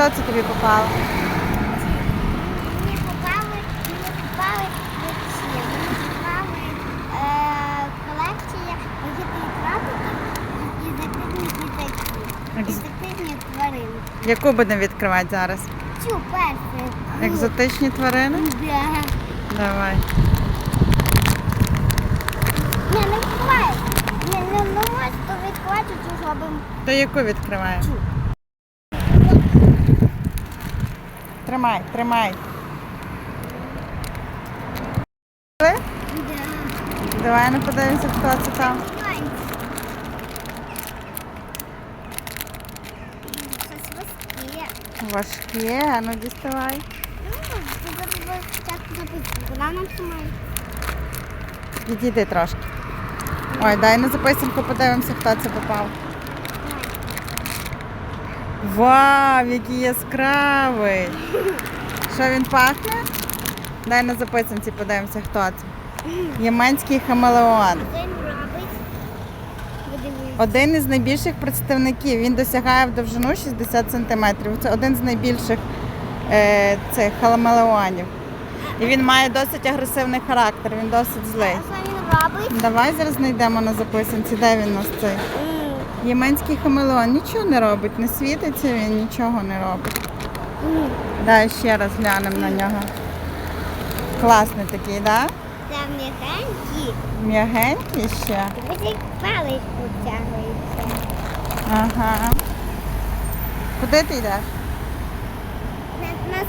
Що це тобі попало? Мені попали, мені попали ці, мені попали е, колекція вихідних крабиків і дитинних літачків. І дитинні тварини. Яку будемо відкривати зараз? Цю першу. Екзотичні тварини? Да. Давай. Ні, не відкривай. Ні, не, не можеш то відкривати, цю зробимо. То яку відкриваємо? Цю. Тримай, тримай. Да. Давай не подивимося, хто це там. Щось важке. Важке, ну діставай. Ну? Відійди трошки. Ой, дай на записанку подивимося, хто це попав. Вау, який яскравий! Що він пахне? Дай на записанці подивимося, хто це. Єменський хамелеон. Один із найбільших представників. Він досягає в довжину 60 см. Це один з найбільших е, цих хамелеонів. І він має досить агресивний характер, він досить злий. Давай зараз знайдемо на записанці, де він у нас цей. Єменський хамелеон нічого не робить, не світиться він, нічого не робить. Дай ще раз глянемо на нього. Класний такий, да? Там м'якенький. М'ягенький ще. Як палець потягується. Ага. Куди ти йдеш? На, на